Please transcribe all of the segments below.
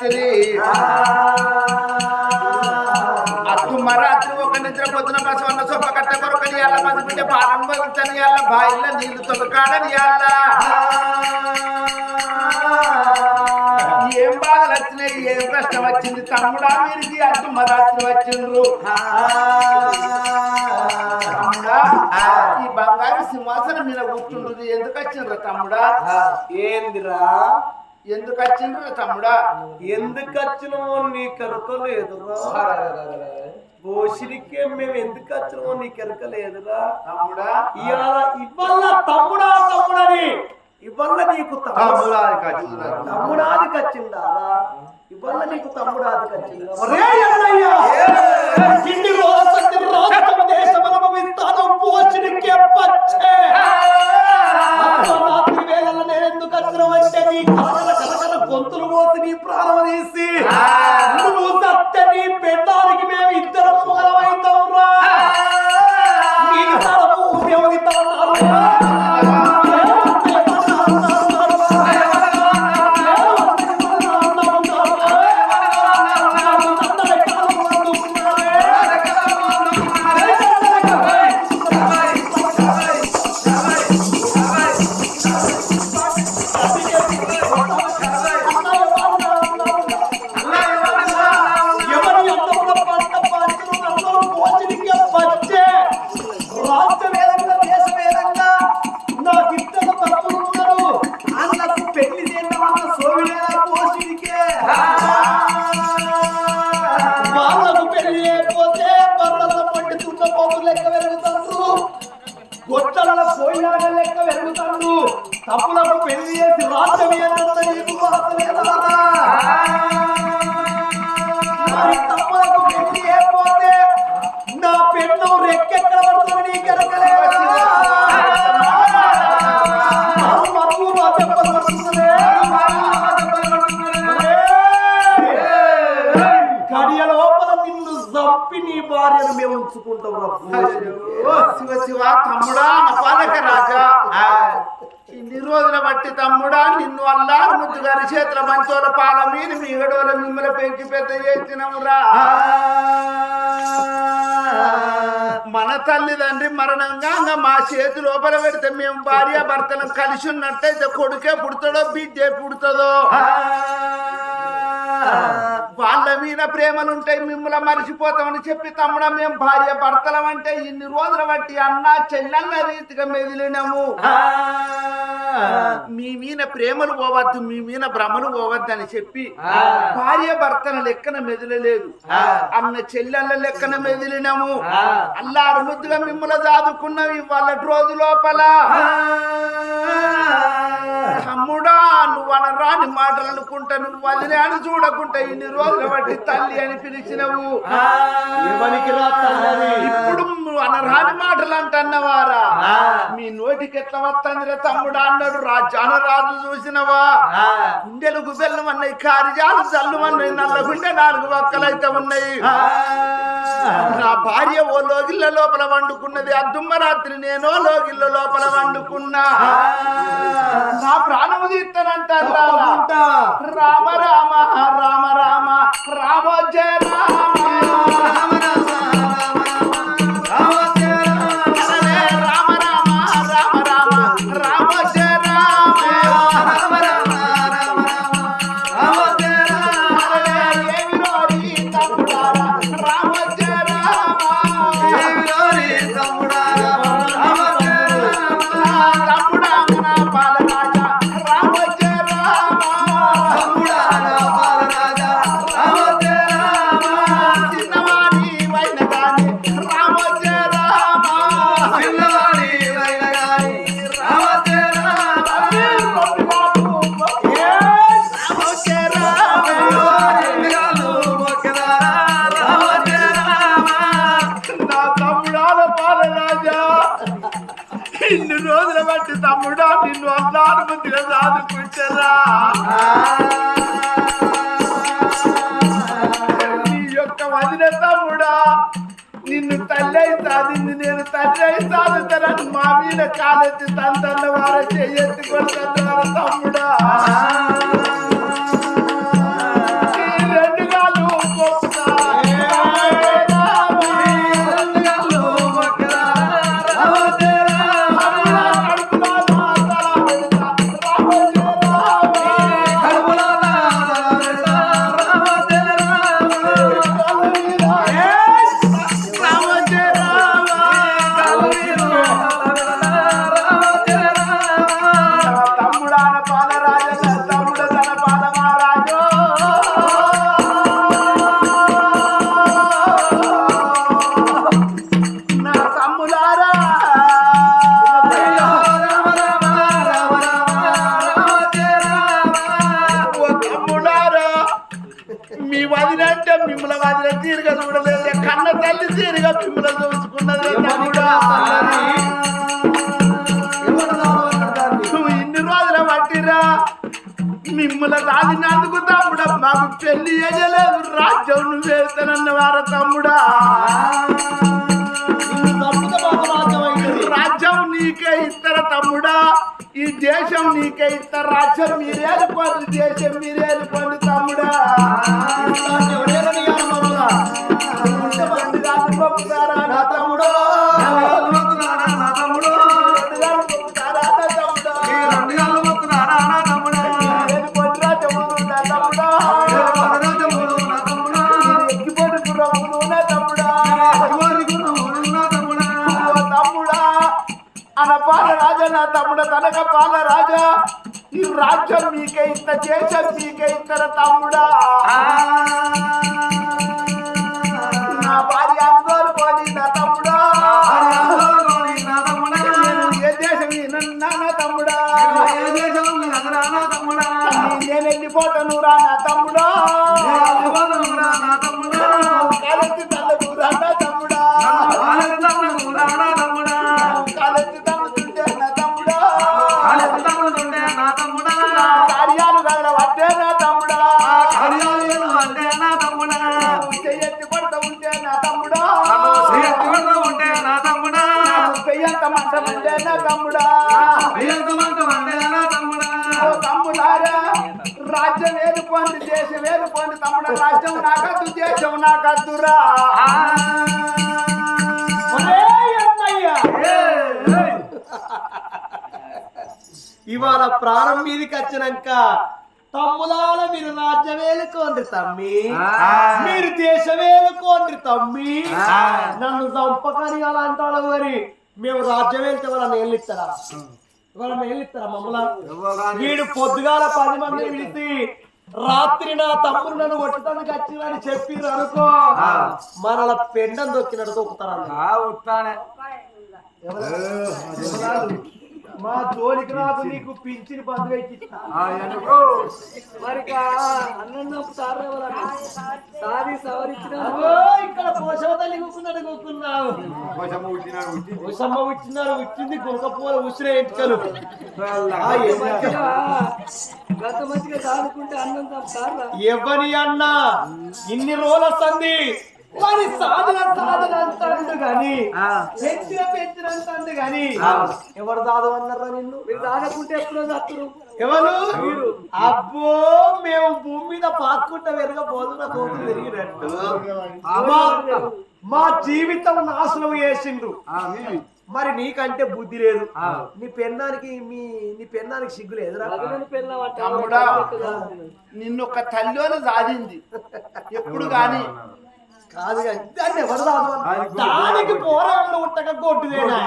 రాత్రి. అద్దుమరాత్రి అద్దుమరాత్రి ఒక నిద్ర పొద్దున బసవన్న సొప్ప కట్ట కొరకని అల్ల పసిబిడ్డ పాలన వదిలిచని ఇయాల బాయిల నీళ్ళు తొలకాడని ఇయాల ఏం బాధలు వచ్చినాయి? ఏం కష్టం వచ్చింది? తమ్ముడా వీరికి అద్దుమరాత్రి వచ్చిండ్రు. ఈ బంగారు సింహాసనం మీద కూర్చుండ్రు. ఎందుకు వచ్చిండ్రు తమ్ముడా? ఏందిరా? ఎందుకు వచ్చిండ్రు తమ్ముడా? ఎందుకు వచ్చినవో నీ కరుక లేదురా. గోషిరికే మేము ఎందుకు వచ్చినవో నీ కెరక లేదురా. తమ్ముడా? ఇవాళ ఇవాళ తమ్ముడా తమ్ముడని ఇవాళ నీకు తమ్ముడు. తమ్ముడాది కచ్చిందా ఇవాళ నీకు తమ్ముడాది కచ్చిందా తప్పులకు పెళ్ళి చేసి రాష్ట్రం ఏంటంటే నీకు వాస్తవేదా పెళ్ళి చేయకపోతే నా పెన్ను రెక్కెక్కడ పడుతుంది నీ కెరకలేదా? మరు లోపల నిన్ను చంపి నీ భార్యను మేము ఉంచుకుంటాం శివ శివ తమ్ముడా నా పాలక రాజా. రోజుల బట్టి తమ్ముడా నిన్ను అల్లారు ముద్దు గారి చేతుల మంచోల పాల మీద మీ గడవల మిమ్మల్ని పెంచి పెద్ద చేసినమురా మన తల్లిదండ్రి మరణంగా మా చేతి లోపల పెడితే మేము భార్య భర్తలు కలిసి ఉన్నట్టయితే కొడుకే పుడతాడో బిడ్డే పుడతాదో వాళ్ళ మీద ప్రేమలు ఉంటాయి మిమ్మల్ని మర్చిపోతామని చెప్పి తమ్ముడా మేము భార్య భర్తలం అంటే ఇన్ని రోజుల బట్టి అన్న చెల్లెన్న రీతిగా మెదిలినాము. మీ మీద ప్రేమలు పోవద్దు మీ మీద భ్రమలు పోవద్దు అని చెప్పి భార్య భర్తల లెక్కన మెదలలేదు. అన్న చెల్లెళ్ళ లెక్కన మెదిలినాము. అల్లారు ముద్దుగా మిమ్మల్ని దాదుకున్నాం ఇవాళ రోజు లోపల. తమ్ముడా నువ్వు అనరాని మాటలు అనుకుంటా నువ్వు వదిలేని చూడకుంటా ఇన్ని రోజుల తల్లి అని పిలిచినవు? ఇప్పుడు అనరాని మాటలు అంటున్నవారా? మీ నోటికి ఎట్లా వస్తుందిరా తమ్ముడు అన్నాడు రాజాన రాజు చూసినవా? గుండెలకు బెల్లం అన్నాయి కార్యాలు జల్లు అన్నాయి నల్ల గుండె నాలుగు వక్కలైతే ఉన్నాయి. నా భార్య ఓ లోగిళ్ళ లోపల వండుకున్నది అద్దుమ్మ రాత్రి నేనో లోగిళ్ళ లోపల వండుకున్నా. నా ప్రాణము తప్పకుండా. రామ రామ రామ రామ రామ జయ రామ. কামড়া తమ్ముడా నిన్ను అన్నాను బుద్ధిగా నీ యొక్క వదిన తమ్ముడా నిన్ను తల్లి అయి సాధింది నేను తండ్రి అయి సాధుతానని మా మీద కాలెత్తి తంతన్న వార చెయ్యెత్తి కొడుతున్నారు తమ్ముడా. మీ వదినంటే మిమ్మల్ని వదిన తీరుగా చూడలేదు కన్న తల్లి తీరుగా మిమ్మల్ని చూసుకున్నది నువ్వు ఇన్ని రోజుల పట్టిరా మిమ్మల్ని రాదినందుకు తమ్ముడా మాకు పెళ్ళి చేయలేదు. రాజ్యం నువ్వు వెళ్తానన్న వార తమ్ముడా? రాజ్యం నీకే ఇస్తారా తమ్ముడా. ఈ దేశం నీకే ఇస్తారు రాజ్యం మీరే పోదు దేశం మీరే పోదు తమ్ముడా. తమ్ముడా. తనక పాల రాజా ఈ రాజ్యం మీకే ఇంత దేశం మీకే ఇతర తమ్ముడా. నా భార్య పోని నా తమ్ముడా. ఏ దేశం నా తమ్ముడా. నేను వెళ్ళిపోతాను రా నా తమ్ముడా. చెయ్యంత మంటమంటే నా తమ్ముడా? ఓ తమ్ముడారా రాజ్యం ఏలుకోండి దేశం ఏలుకోండి తమ్ముడు రాజ్యం నాకద్దు దేశం నాకద్దురా! ఇవాళ ప్రాణం మీదకి వచ్చినాక తమ్ములాల మీరు రాజ్యమేలుకోండి తమ్మి. మీరు దేశమేలుకోండి తమ్మి. నన్ను చంపకని అలా అంటాడు మరి మేము రాజ్యం వెళ్తే వాళ్ళని వెళ్ళిస్తారా వాళ్ళని వెళ్ళిస్తారా మమ్మల్ని? వీడు పొద్దుగాల పది మందిని పిలిచి రాత్రి నా తమ్ముడు నన్ను కొట్టడానికి వచ్చిందని చెప్పిర్రు అనుకో మనల పెండం దొక్కినట్టు దొక్కుతారా మా జోలికి రాకు నీకు పింఛని బంధు మరి అన్నం సాది సవరించిన ఇక్కడ పోషవ తల్లి కూకున్నాడు కూకున్నావు ఉసమ్మ ఉచ్చినారు ఉచ్చింది ఉసిరే ఎంటుకలు ఆ, ఏమ- ఎవని అన్నా? ఇన్ని రోజుల సంది మరి అంటాడు గాని పెంచిన పెంచిన అంటాడు గాని ఎవరు దాదు అన్నారా నిన్ను? మీరు దాదకుంటే ఎప్పుడో దత్తురు? ఎవరు? అబ్బో మేము భూమి మీద పాక్కుంటా వెనుక పోతున్న కోతులు పెరిగినట్టు. మా- జీవితం నాశనం చేసిండ్రు. మరి నీకంటే బుద్ధి లేదు. నీ పెన్నానికి మీ నీ పెన్నానికి సిగ్గు లేదురా. తమ్ముడా నిన్ను ఒక తల్లిని సాధింది ఎప్పుడు కానీ దానికి కొట్టుదేనా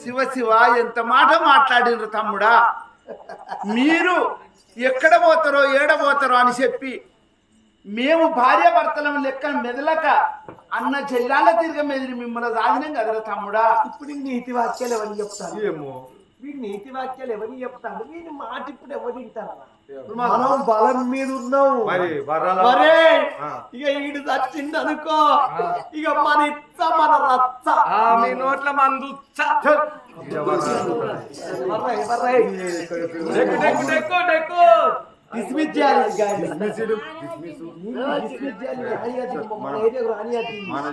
శివ శివ ఎంత మాట మాట్లాడినరు తమ్ముడా? మీరు ఎక్కడ పోతారో ఏడ పోతారో అని చెప్పి మేము భార్య భర్తలం లెక్క మెదలక అన్న చెల్లాల తిరిగి మెదిరి మిమ్మల్ని సాధినం కదరా తమ్ముడా? ఇప్పుడు నీతి వాక్యాలు ఎవరు చెప్తారు? వీడి నీతి వాక్యాలు ఎవరు చెప్తారు వీడి మాట ఇప్పుడు ఎవరు వింటారా మనం బలం మీద ఉన్నాం మరి. ఇక ఈడు చచ్చింది అనుకో ఇక మన ఇచ్చ మన రచ్చ మీ నోట్ల? డెక్కు డెక్కు డెక్కు డెక్కు డిస్మిస్ చేయాలి. డిస్మిస్ చేయాలి. మన. మన.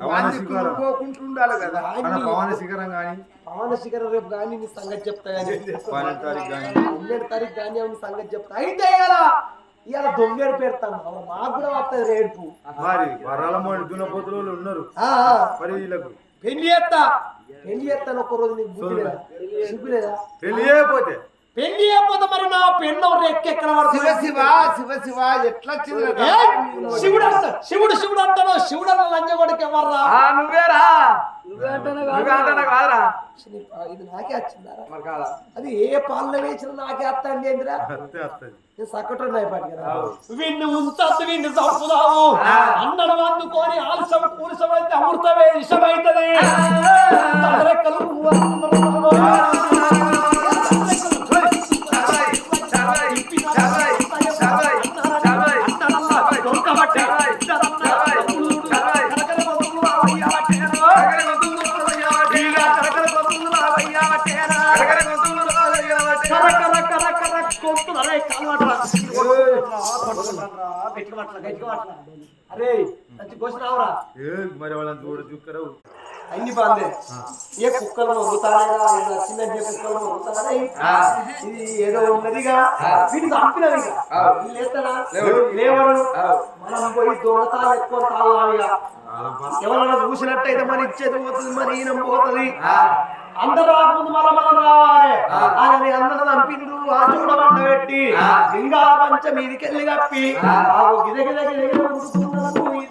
పవన శిఖరం. పోకుంటుండాలి కదా మన పవన శిఖరం కానీ పవన శిఖరం రేపు నీ సంగతి చెప్తా పన్నెండు తారీఖు కానీ పన్నెండు తారీఖు సంగతి చెప్తా అయితే ఇలా ఇవాళ దొంగేడు పెడతాను మాకు కూడా వస్తుంది రేపు మరి మోడి దున్నపోతులు ఉన్నారు. మరి వీళ్ళకు పెళ్ళి చేస్తా పెళ్ళి చేస్తాను ఒక్క రోజు నీకు బుద్ధి లేదా? సిగ్గు లేదా? పెళ్ళి చేయకపోతే? పెళ్ళి చేయకపోతే మరి నా పెన్ను ఎక్కెక్కడ శివ శివ శివ శివ ఎట్లా వచ్చింది? శివుడు శివుడు శివుడు అంటాడు శివుడు అన్న ఎవర్రా? ఆ నువ్వేరా అంటానా ఇది నాకే కాదా? అది ఏ పాలన వేసిన నాకే వస్తాండి ఏందిరా? అంతే వస్తుంది. నేను సక్కటు నాయపాటి కదా వీడిని ఉంచద్దు చంపుదాము అన్నడం అందుకొని ఆలస్యం కూలసమైతే అమృతమే ఇష్టమైతది అరే ఏ మరి వాళ్ళని చూడ చూక్కరావు అన్ని బాగుంది. ఏ కుక్కలు మొగ్గుతారా వచ్చిందంటే కుక్కలు మొగ్గుతారా ఇది ఏదో ఉన్నదిగా. వీటికి లేవరు. మనం పోయి దొంగతాలు ఎక్కువ ఎవరైనా చూసినట్టయితే మన ఇచ్చేది పోతుంది మన ఈయన పోతుంది. అందరూ రాకముందు మన మనం రావాలి ఆయన అందరూ చంపిండు ఆ చూడబండ పెట్టి ఇంకా పంచ మీదికెళ్ళి కప్పి గిద గిద గిద గిద.